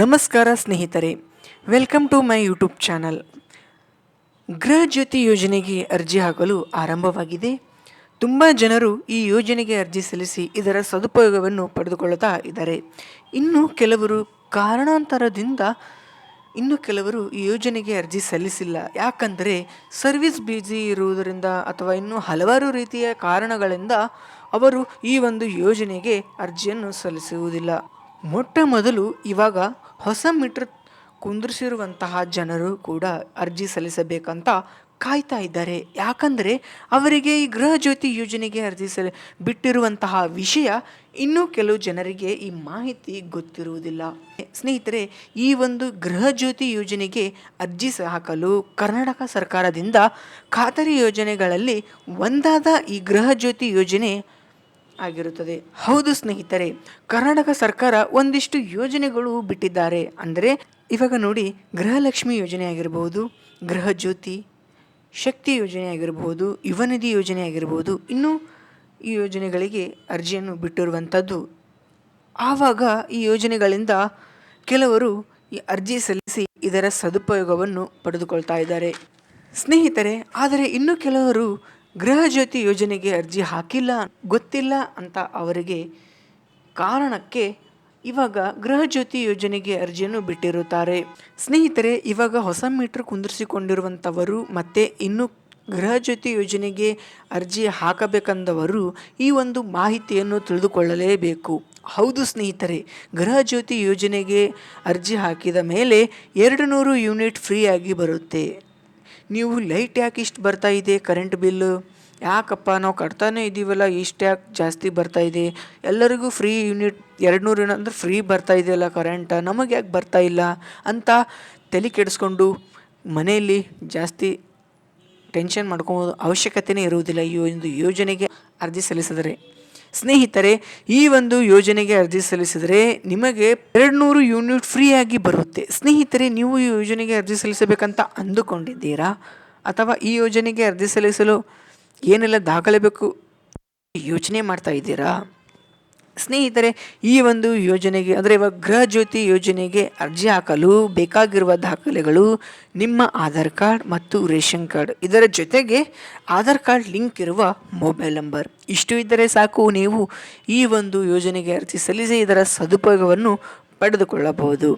ನಮಸ್ಕಾರ ಸ್ನೇಹಿತರೆ welcome to my YouTube channel Gruha Jyothi ಯೋಜನೆಗೆ ಅರ್ಜಿ ಹಾಕಲು ಆರಂಭವಾಗಿದೆ. ತುಂಬ ಜನರು ಈ ಯೋಜನೆಗೆ ಅರ್ಜಿ ಸಲ್ಲಿಸಿ ಇದರ ಸದುಪಯೋಗವನ್ನು ಪಡೆದುಕೊಳ್ಳುತ್ತಾ ಇದ್ದಾರೆ. ಇನ್ನು ಕೆಲವರು ಕಾರಣಾಂತರದಿಂದ ಇನ್ನು ಕೆಲವರು ಈ ಯೋಜನೆಗೆ ಅರ್ಜಿ ಸಲ್ಲಿಸಿಲ್ಲ. ಯಾಕಂದರೆ ಸರ್ವಿಸ್ ಬ್ಯುಸಿ ಇರುವುದರಿಂದ ಅಥವಾ ಇನ್ನೂ ಹಲವಾರು ರೀತಿಯ ಕಾರಣಗಳಿಂದ ಅವರು ಈ ಒಂದು ಯೋಜನೆಗೆ ಅರ್ಜಿಯನ್ನು ಸಲ್ಲಿಸುವುದಿಲ್ಲ. ಮೊಟ್ಟ ಮೊದಲು ಇವಾಗ ಹೊಸ ಮೀಟರ್ ಕುಂದಿರಿಸಿರುವಂತಹ ಜನರು ಕೂಡ ಅರ್ಜಿ ಸಲ್ಲಿಸಬೇಕಂತ ಕಾಯ್ತಾ ಇದ್ದಾರೆ. ಯಾಕಂದರೆ ಅವರಿಗೆ ಈ ಗೃಹ ಜ್ಯೋತಿ ಯೋಜನೆಗೆ ಅರ್ಜಿ ಸಲ್ಲಿ ಬಿಟ್ಟಿರುವಂತಹ ವಿಷಯ ಇನ್ನೂ ಕೆಲವು ಜನರಿಗೆ ಈ ಮಾಹಿತಿ ಗೊತ್ತಿರುವುದಿಲ್ಲ. ಸ್ನೇಹಿತರೆ, ಈ ಒಂದು ಗೃಹ ಜ್ಯೋತಿ ಯೋಜನೆಗೆ ಅರ್ಜಿ ಹಾಕಲು ಕರ್ನಾಟಕ ಸರ್ಕಾರದಿಂದ ಖಾತರಿ ಯೋಜನೆಗಳಲ್ಲಿ ಒಂದಾದ ಈ ಗೃಹ ಯೋಜನೆ ಆಗಿರುತ್ತದೆ. ಹೌದು ಸ್ನೇಹಿತರೆ, ಕರ್ನಾಟಕ ಸರ್ಕಾರ ಒಂದಿಷ್ಟು ಯೋಜನೆಗಳು ಬಿಟ್ಟಿದ್ದಾರೆ. ಅಂದರೆ, ಇವಾಗ ನೋಡಿ, ಗೃಹಲಕ್ಷ್ಮಿ ಯೋಜನೆ ಆಗಿರಬಹುದು ಗೃಹ ಜ್ಯೋತಿ, ಶಕ್ತಿ ಯೋಜನೆ ಆಗಿರಬಹುದು ಯುವನಿಧಿ ಯೋಜನೆ ಆಗಿರಬಹುದು ಇನ್ನೂ ಈ ಯೋಜನೆಗಳಿಗೆ ಅರ್ಜಿಯನ್ನು ಬಿಟ್ಟಿರುವಂಥದ್ದು. ಆವಾಗ ಈ ಯೋಜನೆಗಳಿಂದ ಕೆಲವರು ಈ ಅರ್ಜಿ ಸಲ್ಲಿಸಿ ಇದರ ಸದುಪಯೋಗವನ್ನು ಪಡೆದುಕೊಳ್ತಾ ಇದ್ದಾರೆ. ಸ್ನೇಹಿತರೆ, ಆದರೆ ಇನ್ನು ಕೆಲವರು ಗೃಹ ಜ್ಯೋತಿ ಯೋಜನೆಗೆ ಅರ್ಜಿ ಹಾಕಿಲ್ಲ, ಗೊತ್ತಿಲ್ಲ ಅಂತ ಅವರಿಗೆ ಕಾರಣಕ್ಕೆ ಇವಾಗ ಗೃಹ ಜ್ಯೋತಿ ಯೋಜನೆಗೆ ಅರ್ಜಿಯನ್ನು ಬಿಟ್ಟಿರುತ್ತಾರೆ. ಸ್ನೇಹಿತರೆ, ಇವಾಗ ಹೊಸ ಮೀಟರ್ ಕುಂದಿರಿಸಿಕೊಂಡಿರುವಂಥವರು ಮತ್ತು ಇನ್ನು ಗೃಹ ಜ್ಯೋತಿ ಯೋಜನೆಗೆ ಅರ್ಜಿ ಹಾಕಬೇಕಂದವರು ಈ ಒಂದು ಮಾಹಿತಿಯನ್ನು ತಿಳಿದುಕೊಳ್ಳಲೇಬೇಕು. ಹೌದು ಸ್ನೇಹಿತರೆ, ಗೃಹ ಜ್ಯೋತಿ ಯೋಜನೆಗೆ ಅರ್ಜಿ ಹಾಕಿದ ಮೇಲೆ ಎರಡು ನೂರು ಯೂನಿಟ್ ಫ್ರೀಯಾಗಿ ಬರುತ್ತೆ. ನೀವು ಲೈಟ್ ಯಾಕೆ ಇಷ್ಟು ಬರ್ತಾ ಇದೆ? Current bill? ಯಾಕಪ್ಪ ನಾವು ಕಟ್ತಾನೇ ಇದ್ದೀವಲ್ಲ ಇಷ್ಟು ಯಾಕೆ ಜಾಸ್ತಿ ಬರ್ತಾ ಇದೆ? ಎಲ್ಲರಿಗೂ ಫ್ರೀ ಯೂನಿಟ್ ಎರಡು ನೂರು ಯೂನಿಟ್ ಅಂದ್ರೆ ಫ್ರೀ ಬರ್ತಾ ಇದೆಯಲ್ಲ ಕರೆಂಟ್, ನಮಗೆ ಯಾಕೆ ಬರ್ತಾ ಇಲ್ಲ? ಅಂತ ತಲೆ ಕೆಡಿಸ್ಕೊಂಡು ಮನೆಯಲ್ಲಿ ಜಾಸ್ತಿ ಟೆನ್ಷನ್ ಮಾಡ್ಕೊಬೋದು ಅವಶ್ಯಕತೆಯೇ ಇರುವುದಿಲ್ಲ. ಈ ಒಂದು ಯೋಜನೆಗೆ ಅರ್ಜಿ ಸಲ್ಲಿಸಿದರೆ. ಸ್ನೇಹಿತರೆ, ಈ ಒಂದು ಯೋಜನೆಗೆ ಅರ್ಜಿ ಸಲ್ಲಿಸಿದರೆ ನಿಮಗೆ ಎರಡು ನೂರು ಯೂನಿಟ್ ಫ್ರೀಯಾಗಿ ಬರುತ್ತೆ. ಸ್ನೇಹಿತರೆ, ನೀವು ಈ ಯೋಜನೆಗೆ ಅರ್ಜಿ ಸಲ್ಲಿಸಬೇಕಂತ ಅಂದುಕೊಂಡಿದ್ದೀರಾ? ಅಥವಾ ಈ ಯೋಜನೆಗೆ ಅರ್ಜಿ ಸಲ್ಲಿಸಲು ಏನೆಲ್ಲ ದಾಖಲೆ ಬೇಕು? ಯೋಚನೆ ಮಾಡ್ತಾ ಇದ್ದೀರಾ? ಸ್ನೇಹಿತರೆ, ಈ ಒಂದು ಯೋಜನೆಗೆ, ಅಂದರೆ ಇವಾಗ ಗೃಹ ಜ್ಯೋತಿ ಯೋಜನೆಗೆ ಅರ್ಜಿ ಹಾಕಲು ಬೇಕಾಗಿರುವ ದಾಖಲೆಗಳು ನಿಮ್ಮ ಆಧಾರ್ ಕಾರ್ಡ್ ಮತ್ತು ರೇಷನ್ ಕಾರ್ಡ್. ಇದರ ಜೊತೆಗೆ ಆಧಾರ್ ಕಾರ್ಡ್ ಲಿಂಕ್ ಇರುವ ಮೊಬೈಲ್ ನಂಬರ್. ಇಷ್ಟು ಇದ್ದರೆ ಸಾಕು, ನೀವು ಈ ಒಂದು ಯೋಜನೆಗೆ ಅರ್ಜಿ ಸಲ್ಲಿಸಿ, ಇದರ ಸದುಪಯೋಗವನ್ನು ಪಡೆದುಕೊಳ್ಳಬಹುದು.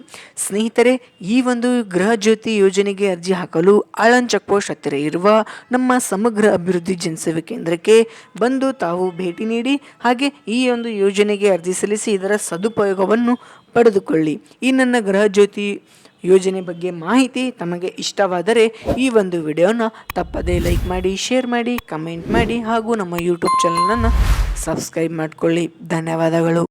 ಸ್ನೇಹಿತರೆ, ಈ ಒಂದು ಗೃಹ ಜ್ಯೋತಿ ಯೋಜನೆಗೆ ಅರ್ಜಿ ಹಾಕಲು ಆಳನ್ ಚೆಕ್ ಪೋಸ್ಟ್ ಹತ್ತಿರ ಇರುವ ನಮ್ಮ ಸಮಗ್ರ ಅಭಿವೃದ್ಧಿ ಜನಸೇವೆ ಕೇಂದ್ರಕ್ಕೆ ಬಂದು ತಾವು ಭೇಟಿ ನೀಡಿ ಹಾಗೆ ಈ ಒಂದು ಯೋಜನೆಗೆ ಅರ್ಜಿ ಸಲ್ಲಿಸಿ ಇದರ ಸದುಪಯೋಗವನ್ನು ಪಡೆದುಕೊಳ್ಳಿ. ಈ ನನ್ನ ಗೃಹ ಜ್ಯೋತಿ ಯೋಜನೆ ಬಗ್ಗೆ ಮಾಹಿತಿ ತಮಗೆ ಇಷ್ಟವಾದರೆ ಈ ಒಂದು ವಿಡಿಯೋನ ತಪ್ಪದೇ ಲೈಕ್ ಮಾಡಿ, ಶೇರ್ ಮಾಡಿ, ಕಮೆಂಟ್ ಮಾಡಿ ಹಾಗೂ ನಮ್ಮ ಯೂಟ್ಯೂಬ್ ಚಾನಲನ್ನು ಸಬ್ಸ್ಕ್ರೈಬ್ ಮಾಡಿಕೊಳ್ಳಿ. ಧನ್ಯವಾದಗಳು.